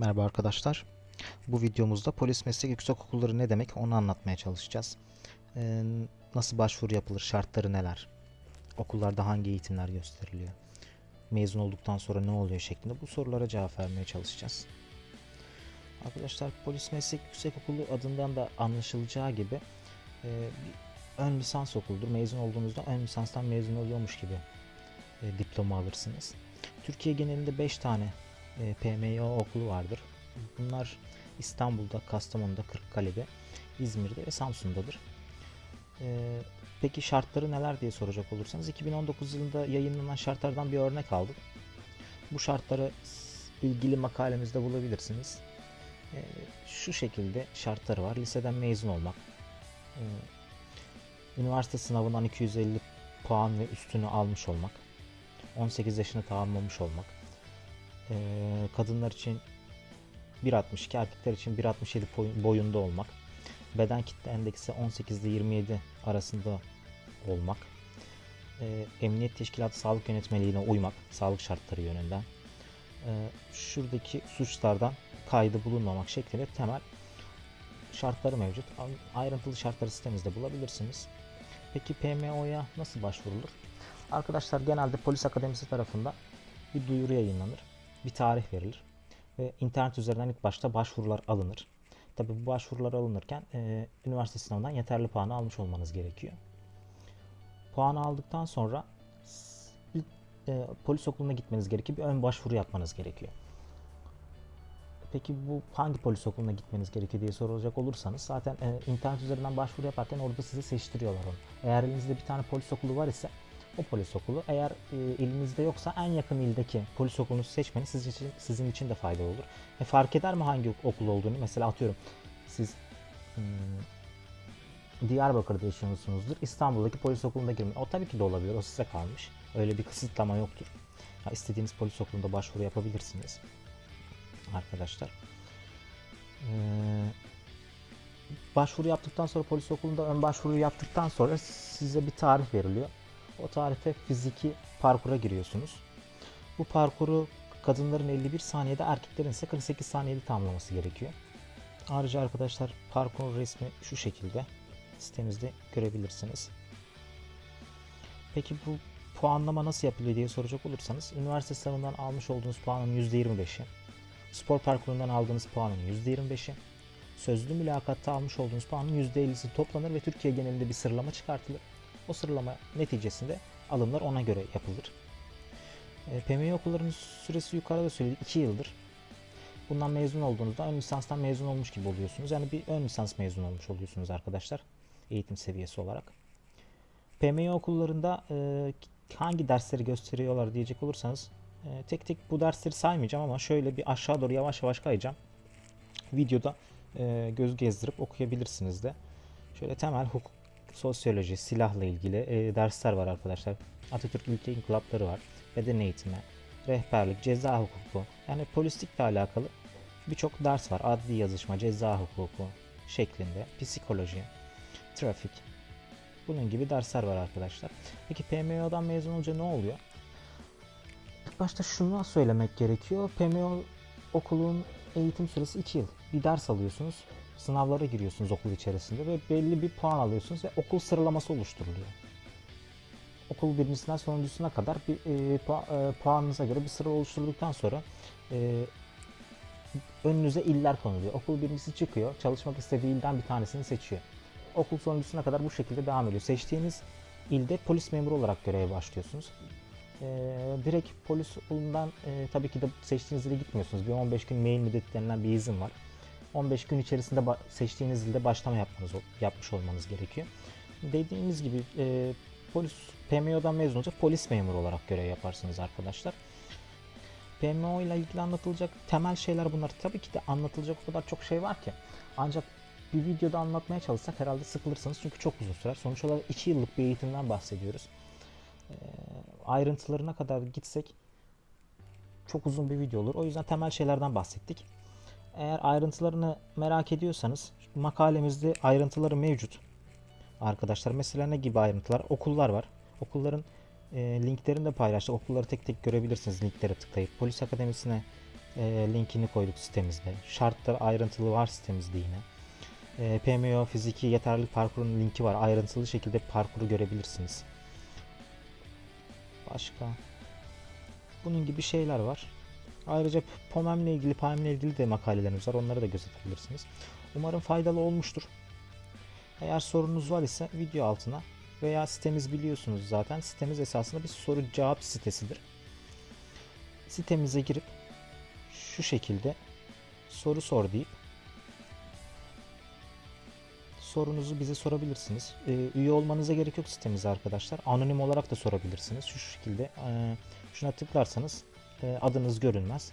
Merhaba arkadaşlar. Bu videomuzda polis meslek yüksekokulları ne demek onu anlatmaya çalışacağız. Ee, nasıl başvuru yapılır, şartları neler, okullarda hangi eğitimler gösteriliyor, mezun olduktan sonra ne oluyor şeklinde bu sorulara cevap vermeye çalışacağız. Arkadaşlar polis meslek yüksekokulu adından da anlaşılacağı gibi e, bir ön lisans okuludur. Mezun olduğunuzda ön lisanstan mezun oluyormuş gibi e, diploma alırsınız. Türkiye genelinde 5 tane e, PMYO okulu vardır. Bunlar İstanbul'da, Kastamonu'da, Kırıkkale'de, İzmir'de ve Samsun'dadır. E, peki şartları neler diye soracak olursanız 2019 yılında yayınlanan şartlardan bir örnek aldım. Bu şartları ilgili makalemizde bulabilirsiniz. E, şu şekilde şartları var. Liseden mezun olmak, e, üniversite sınavından 250 puan ve üstünü almış olmak, 18 yaşını tamamlamış olmak, ee, kadınlar için 1.62 erkekler için 1.67 boy- boyunda olmak. Beden kitle endeksi 18 ile 27 arasında olmak. Ee, emniyet teşkilatı sağlık yönetmeliğine uymak sağlık şartları yönünden. Ee, şuradaki suçlardan kaydı bulunmamak şeklinde temel şartları mevcut. Ayrıntılı şartları sitemizde bulabilirsiniz. Peki PMO'ya nasıl başvurulur? Arkadaşlar genelde polis akademisi tarafından bir duyuru yayınlanır bir tarih verilir ve internet üzerinden ilk başta başvurular alınır. Tabi bu başvurular alınırken e, üniversite sınavından yeterli puanı almış olmanız gerekiyor. Puanı aldıktan sonra bir, e, polis okuluna gitmeniz gerekiyor. Bir ön başvuru yapmanız gerekiyor. Peki bu hangi polis okuluna gitmeniz gerekiyor diye sorulacak olursanız zaten e, internet üzerinden başvuru yaparken orada size seçtiriyorlar onu. Eğer elinizde bir tane polis okulu var ise o polis okulu. Eğer e, elinizde yoksa en yakın ildeki polis okulunu seçmeniz sizin için, sizin için de faydalı olur. E, fark eder mi hangi okul olduğunu? Mesela atıyorum siz hmm, Diyarbakır'da yaşıyorsunuzdur. İstanbul'daki polis okuluna girmeyin. O tabii ki de olabilir. O size kalmış. Öyle bir kısıtlama yoktur. Ya, istediğiniz polis okulunda başvuru yapabilirsiniz. Arkadaşlar. Ee, başvuru yaptıktan sonra polis okulunda ön başvuru yaptıktan sonra size bir tarih veriliyor. O tarihte fiziki parkura giriyorsunuz. Bu parkuru kadınların 51 saniyede erkeklerin ise 48 saniyede tamamlaması gerekiyor. Ayrıca arkadaşlar parkur resmi şu şekilde sitemizde görebilirsiniz. Peki bu puanlama nasıl yapılıyor diye soracak olursanız üniversite sınavından almış olduğunuz puanın %25'i, spor parkurundan aldığınız puanın %25'i, sözlü mülakatta almış olduğunuz puanın %50'si toplanır ve Türkiye genelinde bir sıralama çıkartılır. O sıralama neticesinde alımlar ona göre yapılır. E, PMI okullarının süresi yukarıda söyledik 2 yıldır. Bundan mezun olduğunuzda ön lisanstan mezun olmuş gibi oluyorsunuz. Yani bir ön lisans mezun olmuş oluyorsunuz arkadaşlar. Eğitim seviyesi olarak. PMI okullarında e, hangi dersleri gösteriyorlar diyecek olursanız e, tek tek bu dersleri saymayacağım ama şöyle bir aşağı doğru yavaş yavaş kayacağım. Videoda e, göz gezdirip okuyabilirsiniz de. Şöyle temel hukuk, sosyoloji, silahla ilgili e, dersler var arkadaşlar. Atatürk İlke İnkılapları var. Beden eğitimi, rehberlik, ceza hukuku. Yani polislikle alakalı birçok ders var. Adli yazışma, ceza hukuku şeklinde. Psikoloji, trafik. Bunun gibi dersler var arkadaşlar. Peki PMO'dan mezun olunca ne oluyor? İlk başta şunu söylemek gerekiyor. PMO okulun eğitim süresi 2 yıl. Bir ders alıyorsunuz sınavlara giriyorsunuz okul içerisinde ve belli bir puan alıyorsunuz ve okul sıralaması oluşturuluyor. Okul birincisinden sonuncusuna kadar bir e, pua- e, puanınıza göre bir sıra oluşturulduktan sonra e, önünüze iller konuluyor. Okul birincisi çıkıyor, çalışmak istediği ilden bir tanesini seçiyor. Okul sonuncusuna kadar bu şekilde devam ediyor. Seçtiğiniz ilde polis memuru olarak göreve başlıyorsunuz. E, direkt polis okulundan e, tabii ki de seçtiğiniz ile gitmiyorsunuz. Bir 15 gün mail müddeti denilen bir izin var. 15 gün içerisinde seçtiğiniz ilde başlama yapmanız yapmış olmanız gerekiyor. Dediğimiz gibi e, polis PMO'dan mezun olunca polis memuru olarak görev yaparsınız arkadaşlar. PMO ile ilgili anlatılacak temel şeyler bunlar. Tabii ki de anlatılacak o kadar çok şey var ki. Ancak bir videoda anlatmaya çalışsak herhalde sıkılırsınız çünkü çok uzun sürer. Sonuç olarak 2 yıllık bir eğitimden bahsediyoruz. E, ayrıntılarına kadar gitsek çok uzun bir video olur. O yüzden temel şeylerden bahsettik. Eğer ayrıntılarını merak ediyorsanız makalemizde ayrıntıları mevcut. Arkadaşlar mesela ne gibi ayrıntılar? Okullar var. Okulların e, linklerini de paylaştık. Okulları tek tek görebilirsiniz linklere tıklayıp. Polis akademisine e, linkini koyduk sitemizde. Şartlar ayrıntılı var sitemizde yine. E, PMO fiziki yeterlilik parkurunun linki var. Ayrıntılı şekilde parkuru görebilirsiniz. Başka? Bunun gibi şeyler var. Ayrıca POMEM ile ilgili, PAM ile ilgili de makalelerimiz var. Onları da gözetebilirsiniz. Umarım faydalı olmuştur. Eğer sorunuz var ise video altına veya sitemiz biliyorsunuz zaten. Sitemiz esasında bir soru cevap sitesidir. Sitemize girip şu şekilde soru sor deyip sorunuzu bize sorabilirsiniz. Ee, üye olmanıza gerek yok sitemize arkadaşlar. Anonim olarak da sorabilirsiniz. Şu şekilde e, şuna tıklarsanız e, adınız görünmez.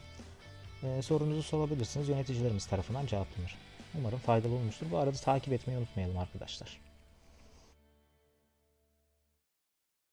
E, sorunuzu sorabilirsiniz. Yöneticilerimiz tarafından cevaplanır. Umarım faydalı olmuştur. Bu arada takip etmeyi unutmayalım arkadaşlar.